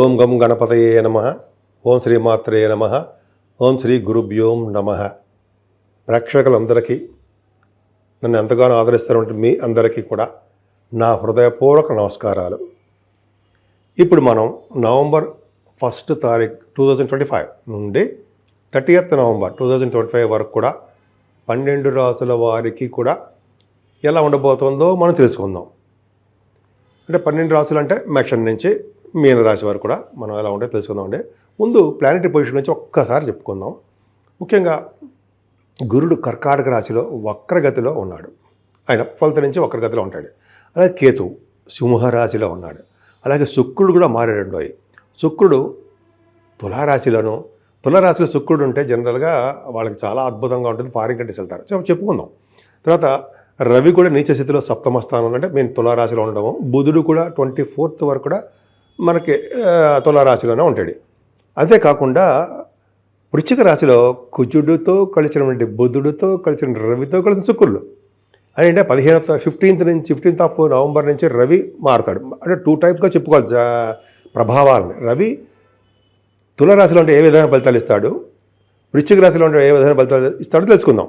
ఓం గం గణపతయే నమ. ఓం శ్రీ మాత్రే నమ. ఓం శ్రీ గురుభ్యోం నమ. ప్రేక్షకులందరికీ నన్ను ఎంతగానో ఆదరిస్తున్నటువంటి మీ అందరికీ కూడా నా హృదయపూర్వక నమస్కారాలు. ఇప్పుడు మనం నవంబర్ ఫస్ట్ తారీఖు టూ థౌజండ్ ట్వంటీ ఫైవ్ నుండి thirtieth November two thousand twenty five వరకు కూడా పన్నెండు రాసుల వారికి కూడా ఎలా ఉండబోతుందో మనం తెలుసుకుందాం. అంటే పన్నెండు రాసులు అంటే మేక్షన్ నుంచి మీన రాశి కూడా మనం ఎలా ఉంటే తెలుసుకుందాం అండి. ముందు ప్లానెటరీ పొజిషన్ నుంచి ఒక్కసారి చెప్పుకుందాం. ముఖ్యంగా గురుడు కర్కాటక రాశిలో వక్రగతిలో ఉన్నాడు. ఆయన ఫలిత నుంచి వక్రగతిలో ఉంటాడు. అలాగే కేతు సింహరాశిలో ఉన్నాడు. అలాగే శుక్రుడు కూడా మారాడు అయి. శుక్రుడు తులారాశిలోను తులారాశిలో శుక్రుడు ఉంటే జనరల్గా వాళ్ళకి చాలా అద్భుతంగా ఉంటుంది ఫారిన్ కంట్రీస్ వెళ్తారు. సో చెప్పుకుందాం. తర్వాత రవి కూడా నీచ స్థితిలో సప్తమ స్థానం అంటే మేము తులారాశిలో ఉండడము బుధుడు కూడా ట్వంటీ ఫోర్త్ వరకు కూడా మనకి తులారాశిలోనే ఉంటాడు. అంతేకాకుండా వృశ్చిక రాశిలో కుజుడితో కలిసినటువంటి బుధుడితో కలిసిన రవితో కలిసిన శుక్రుడు. అంటే పదిహేనత్ ఫిఫ్టీన్త్ నుంచి ఫిఫ్టీన్త్ ఆఫ్ నవంబర్ నుంచి రవి మారుతాడు. అంటే టూ టైప్గా చెప్పుకోవాలి. ప్రభావాలని. రవి తులరాశిలో ఉంటే ఏ విధమైన ఫలితాలు ఇస్తాడు? వృశ్చిక రాశిలో ఉంటే ఏ విధమైన ఫలితాలు ఇస్తాడో తెలుసుకుందాం.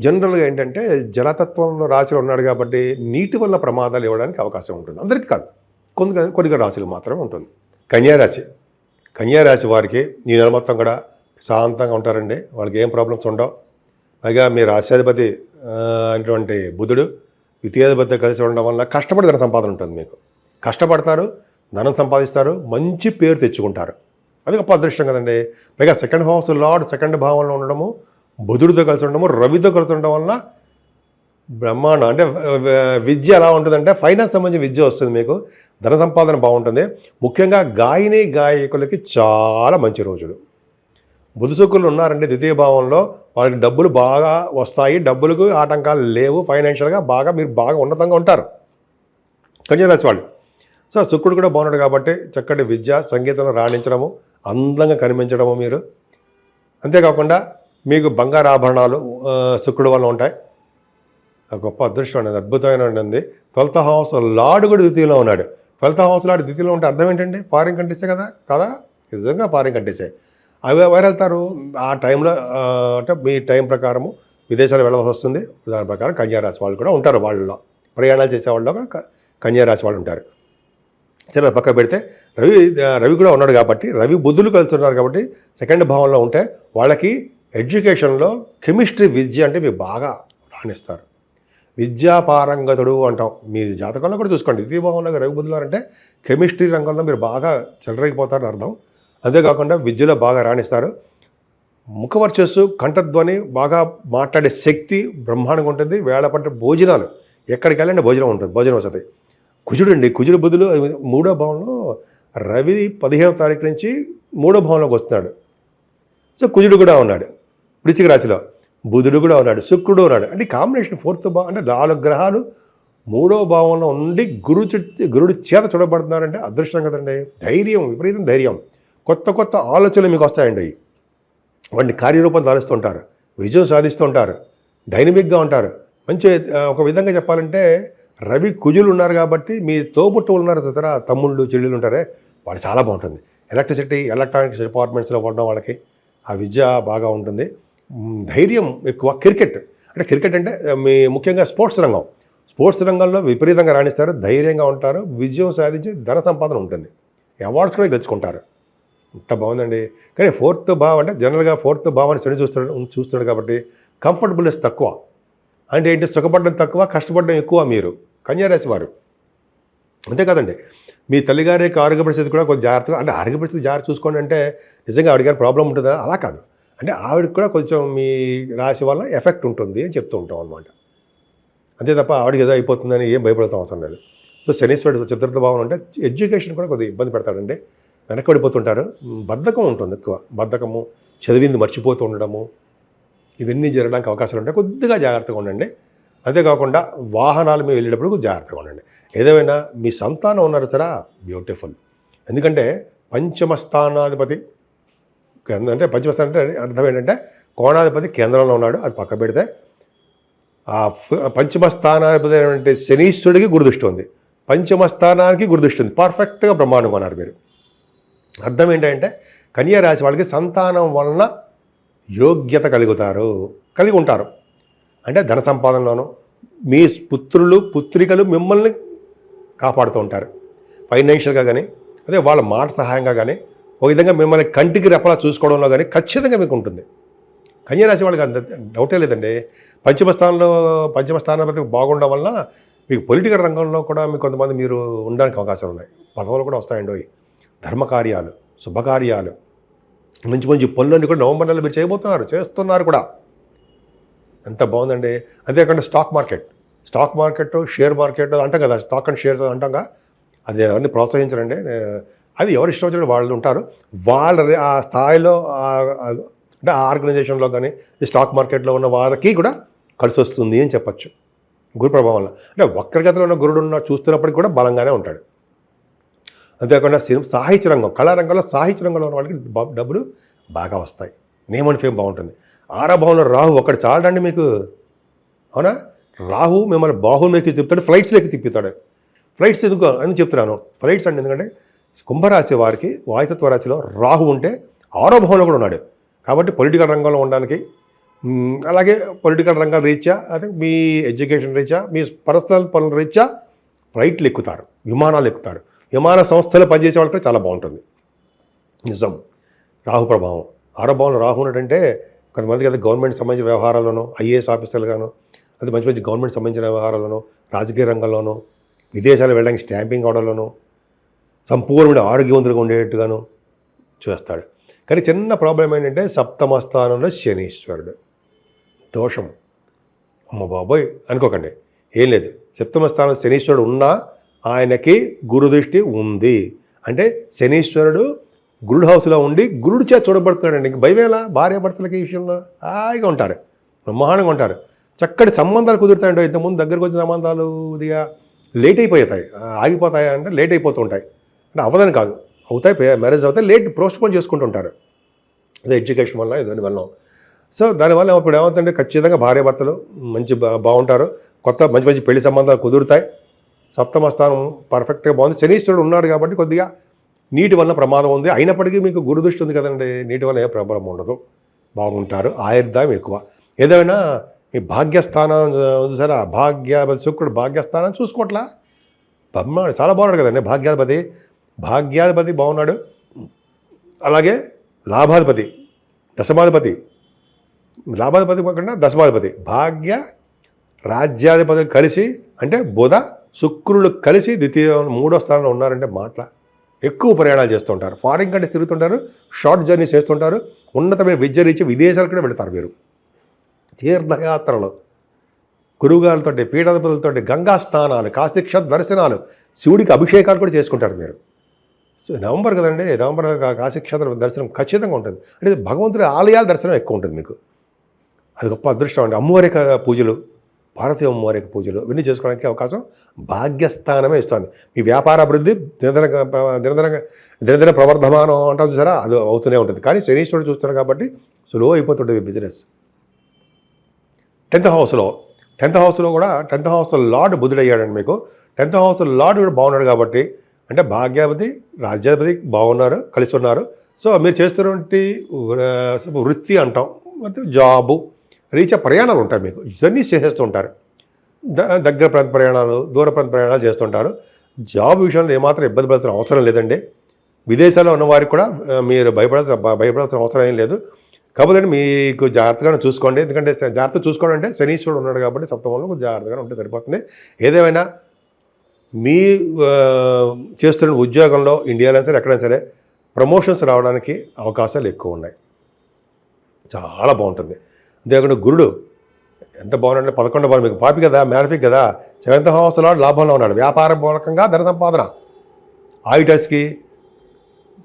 జనరల్గా ఏంటంటే జలతత్వంలో రాశిలో ఉన్నాడు కాబట్టి నీటి వల్ల ప్రమాదాలు ఇవ్వడానికి అవకాశం ఉంటుంది. అందరికీ కాదు. కొన్ని కొన్ని రాశులు మాత్రమే ఉంటుంది. కన్యారాశి కన్యారాశి వారికి ఈ నెల మొత్తం కూడా శాంతంగా ఉంటారండి. వాళ్ళకి ఏం ప్రాబ్లమ్స్ ఉండవు. పైగా మీ రాష్ట్రాధిపతి ఆ, అయినటువంటి బుధుడు ద్వితీయాధిపతి కలిసి ఉండడం వల్ల కష్టపడి ధన సంపాదన ఉంటుంది మీకు. కష్టపడతారు ధనం సంపాదిస్తారు మంచి పేరు తెచ్చుకుంటారు. అది గొప్ప అదృష్టం కదండి. పైగా సెకండ్ హౌస్ లార్డ్ సెకండ్ భావంలో ఉండడము బుధుడితో కలిసి ఉండడము రవితో కలిసి ఉండడం వలన బ్రహ్మాండం అంటే విద్య ఎలా ఉంటుందంటే ఫైనాన్స్ సంబంధించిన విద్య వస్తుంది మీకు. ధన సంపాదన బాగుంటుంది. ముఖ్యంగా గాయని గాయకులకి చాలా మంచి రోజులు. బుధ శుక్రులు ఉన్నారంటే ద్వితీయ భావంలో వాళ్ళకి డబ్బులు బాగా వస్తాయి. డబ్బులకు ఆటంకాలు లేవు. ఫైనాన్షియల్గా బాగా మీరు బాగా ఉన్నతంగా ఉంటారు. కన్యరాశి వాళ్ళు. సో శుక్రుడు కూడా బాగున్నాడు కాబట్టి చక్కటి విద్య సంగీతంలో రాణించడము అందంగా కనిపించడము మీరు. అంతేకాకుండా మీకు బంగారు ఆభరణాలు శుక్రుడు వల్ల ఉంటాయి. ఆ గొప్ప అదృష్టం అనేది అద్భుతమైన ఉంది. ట్వెల్త్ హౌస్ లార్డ్ కూడా ద్వితీయంలో ఉన్నాడు. ట్వెల్త్ హౌస్ లార్డ్ ద్వితీయంలో ఉంటే అర్థం ఏంటండి? ఫారిన్ కంట్రీసే కదా? కదా? నిజంగా ఫారిన్ కంట్రీసే. అవి ఎవరు వెళ్తారు? ఆ టైంలో అంటే మీ టైం ప్రకారము విదేశాలు వెళ్ళవలసి వస్తుంది. దాని ప్రకారం కన్యారాశి వాళ్ళు కూడా ఉంటారు వాళ్ళలో. ప్రయాణాలు చేసే వాళ్ళు కూడా కన్యారాశి వాళ్ళు ఉంటారు. సరే పక్క పెడితే రవి రవి కూడా ఉన్నాడు కాబట్టి రవి బుద్ధులు కలిసి ఉన్నారు కాబట్టి సెకండ్ భావంలో ఉంటే వాళ్ళకి ఎడ్యుకేషన్లో కెమిస్ట్రీ విద్య అంటే మీరు బాగా రాణిస్తారు. విద్యాపారంగతుడు అంటాం. మీ జాతకంలో కూడా చూసుకోండి. ద్వితీయ భావంలో రవి బుద్ధులు అంటే కెమిస్ట్రీ రంగంలో మీరు బాగా చెలరేగిపోతారని అర్థం. అంతేకాకుండా విద్యలో బాగా రాణిస్తారు. ముఖవర్చస్సు కంఠధ్వని బాగా మాట్లాడే శక్తి బ్రహ్మాండంగా ఉంటుంది. వేళ భోజనాలు ఎక్కడికి వెళ్ళండి భోజనం ఉంటుంది. భోజనం వస్తుంది. కుజుడు అండి కుజుడు బుధులు మూడో భావంలో రవి పదిహేనవ తారీఖు నుంచి మూడో భావంలోకి వస్తున్నాడు. సో కుజుడు కూడా ఉన్నాడు. వృశ్చిక రాశిలో బుధుడు కూడా ఉన్నాడు శుక్రుడు ఉన్నాడు. అంటే కాంబినేషన్ ఫోర్త్ భావం అంటే నాలుగు గ్రహాలు మూడో భావంలో ఉండి గురు గురుడు చేత చూడబడుతున్నారంటే అదృష్టం కదండి. ధైర్యం విపరీతం ధైర్యం. కొత్త కొత్త ఆలోచనలు మీకు వస్తాయండి. వాటిని కార్యరూపం దాలుస్తుంటారు విజయం సాధిస్తుంటారు డైనమిక్గా ఉంటారు. మంచి ఒక విధంగా చెప్పాలంటే రవి కుజులు ఉన్నారు కాబట్టి మీ తోబుట్టువులు ఉన్నారు చూసారా? తమ్ముళ్ళు చెల్లెలు ఉంటారే వాళ్ళు చాలా బాగుంటుంది. ఎలక్ట్రిసిటీ ఎలక్ట్రానిక్స్ డిపార్ట్మెంట్స్లో ఉండడం వాళ్ళకి ఆ విద్య బాగా ఉంటుంది. ధైర్యం ఎక్కువ. క్రికెట్. అంటే క్రికెట్ అంటే మీ ముఖ్యంగా స్పోర్ట్స్ రంగం. స్పోర్ట్స్ రంగంలో విపరీతంగా రాణిస్తారు ధైర్యంగా ఉంటారు విజయం సాధించి ధన సంపాదన ఉంటుంది. అవార్డ్స్ కూడా గెలుచుకుంటారు. అంత బాగుందండి. కానీ ఫోర్త్ భావం అంటే జనరల్గా ఫోర్త్ భావాన్ని శని చూస్తాడు చూస్తాడు కాబట్టి కంఫర్టబుల్నెస్ తక్కువ. అంటే ఏంటి సుఖపడడం తక్కువ కష్టపడడం ఎక్కువ మీరు కన్యారాశి వారు. అంతేకాదండి మీ తల్లిగారి యొక్క ఆరోగ్య పరిస్థితి కూడా కొంచెం జాగ్రత్తగా అంటే ఆరోగ్య పరిస్థితి జాగ్రత్త చూసుకోండి అంటే నిజంగా ఆవిడ గారి ప్రాబ్లం ఉంటుందా? అలా కాదు. అంటే ఆవిడకి కూడా కొంచెం మీ రాశి వల్ల ఎఫెక్ట్ ఉంటుంది అని చెప్తూ ఉంటాం అనమాట అంతే తప్ప ఆవిడకి ఏదో అయిపోతుందని ఏం భయపడతాం అవసరం లేదు. సో శనీశ్వరుడు చతుర్థ భావన అంటే ఎడ్యుకేషన్ కూడా కొద్దిగా ఇబ్బంది పెడతాడండి. వెనకబడిపోతుంటారు. బద్ధకం ఉంటుంది ఎక్కువ. బద్ధకము చదివింది మర్చిపోతూ ఉండడము ఇవన్నీ జరగడానికి అవకాశాలు ఉంటాయి కొద్దిగా జాగ్రత్తగా ఉండండి. అంతేకాకుండా వాహనాల మీద వెళ్ళేటప్పుడు జాగ్రత్తగా ఉండండి. ఏదేమైనా మీ సంతానం ఉన్నారు సరా? బ్యూటిఫుల్. ఎందుకంటే పంచమ స్థానాధిపతి అంటే పంచమస్థానం అంటే అర్థం ఏంటంటే కోణాధిపతి కేంద్రంలో ఉన్నాడు అది పక్క పెడితే. ఆ పంచమ స్థానాధిపతి అయినటువంటి శనీశ్వరుడికి గురుదృష్టి ఉంది. పంచమ స్థానానికి గురుదృష్టి ఉంది. పర్ఫెక్ట్గా బ్రహ్మాండం కొన్నారు మీరు. అర్థం ఏంటంటే కన్యా రాశి వాళ్ళకి సంతానం వలన యోగ్యత కలుగుతారు. కలిగి ఉంటారు. అంటే ధన సంపాదనలోను మీ పుత్రులు పుత్రికలు మిమ్మల్ని కాపాడుతూ ఉంటారు. ఫైనాన్షియల్గా కానీ అదే వాళ్ళ మాట సహాయంగా కానీ ఒక విధంగా మిమ్మల్ని కంటికి రెప్పలా చూసుకోవడంలో కానీ ఖచ్చితంగా మీకు ఉంటుంది కన్యారాశి వాళ్ళకి అంత డౌటే లేదండి. పంచమ స్థానంలో పంచమ స్థానాధిపతి బాగుండడం వల్ల మీకు పొలిటికల్ రంగంలో కూడా మీకు కొంతమంది మీరు ఉండడానికి అవకాశాలు ఉన్నాయి. పదవులు కూడా వస్తాయండి ధర్మకార్యాలు శుభకార్యాలు మంచి మంచి పనులన్నీ కూడా నవంబర్ నెలలో మీరు చేయబోతున్నారు చేస్తున్నారు కూడా. ఎంత బాగుందండి. అంతేకాకుండా stock market. Stock market share market అంటాం కదా స్టాక్ అండ్ షేర్స్ అంటాంగా అది అవన్నీ ప్రోత్సహించరండి. అది ఎవరు ఇష్టం వచ్చినట్టు వాళ్ళు ఉంటారు. వాళ్ళ ఆ స్థాయిలో అంటే ఆ ఆర్గనైజేషన్లో కానీ ఈ స్టాక్ మార్కెట్లో ఉన్న వాళ్ళకి కూడా కలిసి వస్తుంది అని చెప్పచ్చు. గురు ప్రభావంలో అంటే వక్రగతిలో ఉన్న గురుడు ఉన్న చూస్తున్నప్పటికి కూడా బలంగానే ఉంటాడు. అంతేకాకుండా సినిమా సాహిత్య రంగం కళారంగంలో సాహిత్య రంగంలో ఉన్న వాళ్ళకి డబ్బులు బాగా వస్తాయి. నేమ్ అండ్ ఫేమ్ బాగుంటుంది. ఆరభావంలో రాహు ఒకటి చాలండి మీకు. అవునా? రాహు మిమ్మల్ని బాహువులోకి తిప్పుతాడు ఫ్లైట్స్లోకి తిప్పుతాడు. ఫ్లైట్స్ ఎందుకు అని చెప్తున్నాను. ఫ్లైట్స్ అంటే ఎందుకంటే కుంభరాశి వారికి వాయుతత్వ రాశిలో రాహు ఉంటే ఆరో భవనంలో కూడా ఉన్నాడు. కాబట్టి పొలిటికల్ రంగంలో ఉండడానికి అలాగే పొలిటికల్ రంగం రీత్యా అదే మీ ఎడ్యుకేషన్ రీత్యా మీ పర్సనల్ పనుల రీత్యా ఫ్లైట్లు ఎక్కుతారు విమానాలు ఎక్కుతారు. విమాన సంస్థలు పనిచేసే వాళ్ళకి చాలా బాగుంటుంది. నిజం. రాహు ప్రభావం. ఆరో భావంలో రాహు ఉన్నట్టంటే కొంతమందికి అది గవర్నమెంట్ సంబంధించిన వ్యవహారాల్లోనూ ఐఏఎస్ ఆఫీసర్లుగాను అది మంచి మంచి గవర్నమెంట్ సంబంధించిన వ్యవహారాల్లోనూ రాజకీయ రంగంలోనూ విదేశాలు వెళ్ళడానికి స్టాంపింగ్ అవడంలోనూ సంపూర్ణమైన ఆరోగ్యవంతులుగా ఉండేట్టుగాను చేస్తాడు. కానీ చిన్న ప్రాబ్లం ఏంటంటే సప్తమ స్థానంలో శనీశ్వరుడు. దోషం. అమ్మ బాబోయ్! అనుకోకండి. ఏం లేదు. సప్తమ స్థానం శనీశ్వరుడు ఉన్నా ఆయనకి గురుదృష్టి ఉంది. అంటే శనీశ్వరుడు గురుడు హౌస్లో ఉండి గురుడు చేత చూడబడుతున్నాడండి. ఇంక భయమేలా భార్య భర్తలకి ఈ విషయంలో? హాయిగా ఉంటారు. బ్రహ్మాండంగా ఉంటారు. చక్కటి సంబంధాలు కుదురుతాయండి. ఇంతకుముందు దగ్గరకు వచ్చిన సంబంధాలు ఇదిగా లేట్ అయిపోతాయి ఆగిపోతాయా అంటే లేట్ అయిపోతూ ఉంటాయి. అంటే అవ్వదని కాదు. అవుతాయి మ్యారేజ్ అవుతాయి లేట్ పోస్ట్పోన్ చేసుకుంటుంటారు. అదే ఎడ్యుకేషన్ వల్ల దాని వల్ల. సో దానివల్ల ఇప్పుడు ఏమవుతుందంటే ఖచ్చితంగా భార్యాభర్తలు మంచి బా- బాగుంటారు. కొత్త మంచి మంచి పెళ్ళి సంబంధాలు కుదురుతాయి. సప్తమ స్థానం పర్ఫెక్ట్గా బాగుంది. శనీశ్వరుడు ఉన్నాడు కాబట్టి కొద్దిగా నీటి వల్ల ప్రమాదం ఉంది. అయినప్పటికీ మీకు గురుదృష్టి ఉంది కదండి. నీటి వల్ల ఏ ప్రాబ్లం ఉండదు. బాగుంటారు. ఆయుర్దాయం ఎక్కువ. ఏదైనా ఈ భాగ్యస్థానం సరే ఆ శుక్రుడు భాగ్యస్థానం చూసుకోవట్లా? బ్రహ్మాడు చాలా బాగున్నాడు కదండి. భాగ్యాధిపతి భాగ్యాధిపతి బాగున్నాడు. అలాగే లాభాధిపతి దశమాధిపతి. లాభాధిపతి కాకుండా దశమాధిపతి. భాగ్య రాజ్యాధిపతులు కలిసి అంటే బుధ శుక్రులు కలిసి ద్వితీయ మూడో స్థానంలో ఉన్నారంటే మాటల ఎక్కువ ప్రయాణాలు చేస్తుంటారు ఫారిన్ కంట్రీస్ తిరుగుతుంటారు షార్ట్ జర్నీ చేస్తుంటారు ఉన్నతమైన విద్య ఇచ్చి విదేశాలకు కూడా వెళతారు మీరు తీర్థయాత్రలు గురువుగారితో పీఠాధిపతులతో గంగా స్నానాలు కాశీక్ష దర్శనాలు శివుడికి అభిషేకాలు కూడా చేసుకుంటారు మీరు సో నవంబర్ కదండి నవంబర్ కాశీక్షేత్ర దర్శనం ఖచ్చితంగా ఉంటుంది. అంటే భగవంతుడి ఆలయాల దర్శనం ఎక్కువ ఉంటుంది మీకు. అది గొప్ప అదృష్టం అండి. అమ్మవారి పూజలు భారతీయ అమ్మవారి పూజలు ఇవన్నీ చేసుకోవడానికి అవకాశం భాగ్యస్థానమే ఇస్తుంది. మీ వ్యాపార అభివృద్ధి నిరంతర నిరంతర నిరంతర ప్రవర్ధమానం అంటాం చూసారా? అది అవుతూనే ఉంటుంది. కానీ శనీశ్వరుడు చూస్తున్నారు కాబట్టి స్లో అయిపోతుంటుంది బిజినెస్. టెన్త్ హౌస్లో టెన్త్ హౌస్లో కూడా టెన్త్ హౌస్లో లార్డ్ బుధుడయ్యాడండి మీకు. టెన్త్ హౌస్లో లార్డ్ కూడా బాగున్నాడు కాబట్టి అంటే భాగ్యాపతి రాజ్యాధిపతి బాగున్నారు కలిసి ఉన్నారు సో మీరు చేస్తున్నటువంటి వృత్తి అంటాం అంటే జాబు రీత్యా ప్రయాణాలు ఉంటాయి మీకు. జర్నీస్ చేసేస్తూ ఉంటారు. ద- దగ్గర ప్రాంత ప్రయాణాలు దూర ప్రాంత ప్రయాణాలు చేస్తుంటారు. జాబ్ విషయంలో ఏమాత్రం ఇబ్బంది పడాల్సిన అవసరం లేదండి. విదేశాల్లో ఉన్న వారికి కూడా మీరు భయపడాల్సిన భయపడాల్సిన అవసరం ఏం లేదు. కాకపోతే మీకు జాగ్రత్తగానే చూసుకోండి. ఎందుకంటే జాగ్రత్త చూసుకోవడం అంటే శనీశ్వరుడు ఉన్నాడు కాబట్టి సప్తమంలో జాగ్రత్తగానే ఉంటే సరిపోతుంది. ఏదేమైనా మీ చేస్తున్న ఉద్యోగంలో ఇండియాలో సరే ఎక్కడైనా సరే ప్రమోషన్స్ రావడానికి అవకాశాలు ఎక్కువ ఉన్నాయి. చాలా బాగుంటుంది. అంతేకాకుండా గురుడు ఎంత బాగుంటుంది పదకొండు బాగుంది మీకు పాపి కదా మ్యారఫిక్ కదా సెవెంత్ హౌస్లో లాభంలో ఉన్నాడు. వ్యాపార మూలకంగా ధన సంపాదన. ఆడిటర్స్కి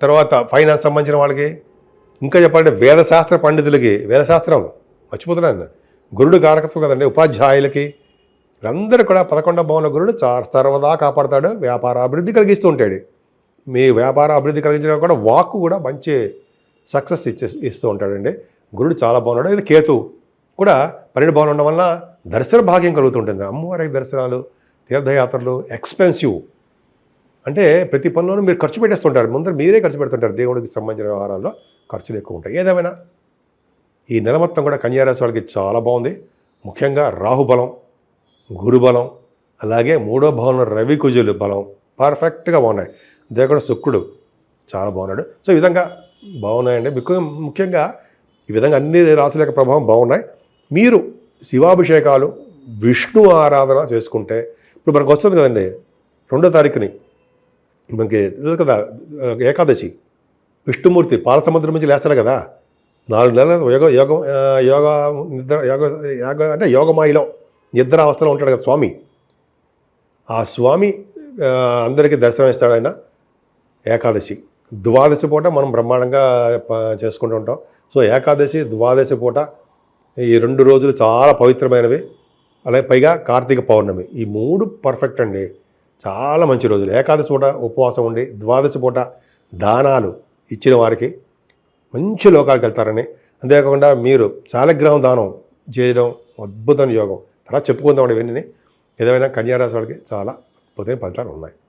తర్వాత ఫైనాన్స్ సంబంధించిన వాళ్ళకి ఇంకా చెప్పాలంటే వేదశాస్త్ర పండితులకి వేదశాస్త్రం మర్చిపోతున్నాను గురుడు కారకత్వం కదండి ఉపాధ్యాయులకి వీరందరూ కూడా పదకొండవ భవన గురుడు సర్వదా కాపాడతాడు వ్యాపార అభివృద్ధి కలిగిస్తూ ఉంటాడు. మీ వ్యాపార అభివృద్ధి కలిగించడం కూడా వాక్కు కూడా మంచి సక్సెస్ ఇచ్చే ఇస్తూ ఉంటాడండి. గురుడు చాలా బాగున్నాడు. ఇది కేతు కూడా పన్నెండు భవనం ఉండడం వల్ల దర్శన భాగ్యం కలుగుతుంటుంది. అమ్మవారికి దర్శనాలు తీర్థయాత్రలు ఎక్స్పెన్సివ్ అంటే ప్రతి పనిలోనూ మీరు ఖర్చు పెట్టేస్తుంటారు. ముందర మీరే ఖర్చు పెడుతుంటారు. దేవుడికి సంబంధించిన వ్యవహారాల్లో ఖర్చులు ఎక్కువ ఉంటాయి. ఏదేమైనా? ఈ నెల మొత్తం కూడా కన్యారాశి వాళ్ళకి చాలా బాగుంది. ముఖ్యంగా రాహుబలం. గురుబలం అలాగే మూడో భవనం రవి కుజులు బలం. పర్ఫెక్ట్గా బాగున్నాయి. అదే కూడా శుక్రుడు చాలా బాగున్నాడు. సో ఈ విధంగా బాగున్నాయండి. ముఖ్యంగా ముఖ్యంగా ఈ విధంగా అన్ని రాశుల యొక్క ప్రభావం బాగున్నాయి. మీరు శివాభిషేకాలు విష్ణు ఆరాధన చేసుకుంటే ఇప్పుడు మనకు వస్తుంది కదండి రెండో తారీఖుని మనకి తెలుసు కదా ఏకాదశి విష్ణుమూర్తి పాలసముద్రం నుంచి లేస్తాడు కదా నాలుగు నెలలు యోగ యోగ యోగ నిద్ర యోగ యోగ అంటే యోగమాయిలో. నిద్ర అవస్థలో ఉంటాడు కదా స్వామి. ఆ స్వామి అందరికీ దర్శనం ఇస్తాడు ఆయన. ఏకాదశి. ద్వాదశి పూట మనం బ్రహ్మాండంగా చేసుకుంటూ ఉంటాం. సో ఏకాదశి ద్వాదశి పూట ఈ రెండు రోజులు చాలా పవిత్రమైనవి. అలాగే పైగా కార్తీక పౌర్ణమి. ఈ మూడు పర్ఫెక్ట్ అండి. చాలా మంచి రోజులు. ఏకాదశి పూట ఉపవాసం ఉండి ద్వాదశి పూట దానాలు ఇచ్చిన వారికి మంచి లోకాలకు వెళ్తారని. అంతేకాకుండా మీరు శాలగ్రామం దానం చేయడం అద్భుతం యోగం. తర్వాత చెప్పుకుందాం ఇవన్నీ. ఏదైనా కన్యారాశి వాళ్ళకి చాలా పొద్దున ఫలితాలు ఉన్నాయి.